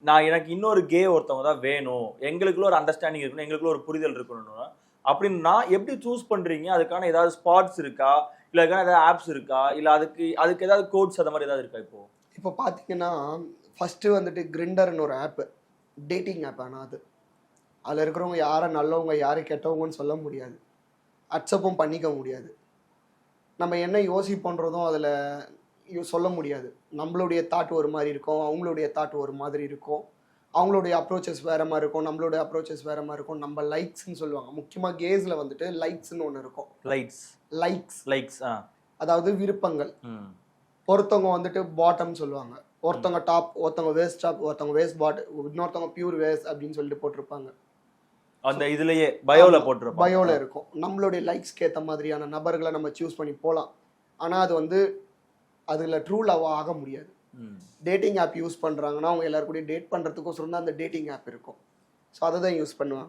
நான் எனக்கு இன்னொரு கே ஒருத்தவங்க தான் வேணும். எங்களுக்குள்ள ஒரு அண்டர்ஸ்டாண்டிங் இருக்கணும். எங்களுக்குள்ள ஒரு புரிதல் இருக்கணும் அப்படின்னு நான் எப்படி சூஸ் பண்றீங்க? அதுக்கான ஏதாவது ஸ்பாட்ஸ் இருக்கா? இல்லை அதுக்கான ஏதாவது ஆப்ஸ் இருக்கா? இல்லை அதுக்கு அதுக்கு ஏதாவது கோட்ஸ் அந்த மாதிரி ஏதாவது இருக்கா இப்போ? இப்போ பார்த்தீங்கன்னா ஃபஸ்ட்டு வந்துட்டு கிரிண்டர்னு ஒரு ஆப்பு டேட்டிங் ஆப் ஆனால் அது. அதில் இருக்கிறவங்க யாரை நல்லவங்க யாரை கெட்டவங்கன்னு சொல்ல முடியாது. அக்செப்டும் பண்ணிக்க முடியாது. நம்ம என்ன யோசிப்போன்றதும் அதில் சொல்ல முடியாது. நம்மளுடைய தாட் ஒரு மாதிரி இருக்கும் அவங்களுடைய தாட் ஒரு மாதிரி இருக்கும். அவங்களுடைய அப்ரோச்சஸ் வேற மாதிரி இருக்கும் நம்மளுடைய அப்ரோச்சஸ் வேற மாதிரி இருக்கும். நம்ம லைக்ஸ்ன்னு சொல்லுவாங்க. முக்கியமாக கேஸில் வந்துட்டு லைக்ஸ்னு ஒன்று இருக்கும். லைக்ஸ் லைக்ஸ் ஆ. அதாவது விருப்பங்கள். ஒருத்தவங்க வந்துட்டு பாட்டம் சொல்லுவாங்க. ஒருத்தவங்க டாப் ஒருத்தவங்க வேஸ்ட் டாப் ஒருத்தவங்க வேஸ்ட் பாட் இன்னொருத்தவங்க பியூர் வேஸ்ட் அப்படின்னு சொல்லிட்டு போட்டிருப்பாங்க. அந்த இதுலயே பயோல போட்டிருப்போம் பயோல இருக்கும். நம்மளுடைய லைக்ஸ்க்கு ஏற்ற மாதிரியான நபர்களை நம்ம சூஸ் பண்ணி போகலாம் ஆனால் அது வந்து அதில் ட்ரூ லவ் ஆக முடியாது. டேட்டிங் ஆப் யூஸ் பண்ணுறாங்கன்னா அவங்க எல்லாரும் கூடயும் டேட் பண்ணுறதுக்கோசரம் தான் அந்த டேட்டிங் ஆப் இருக்கும். ஸோ அதை தான் யூஸ் பண்ணுவாங்க.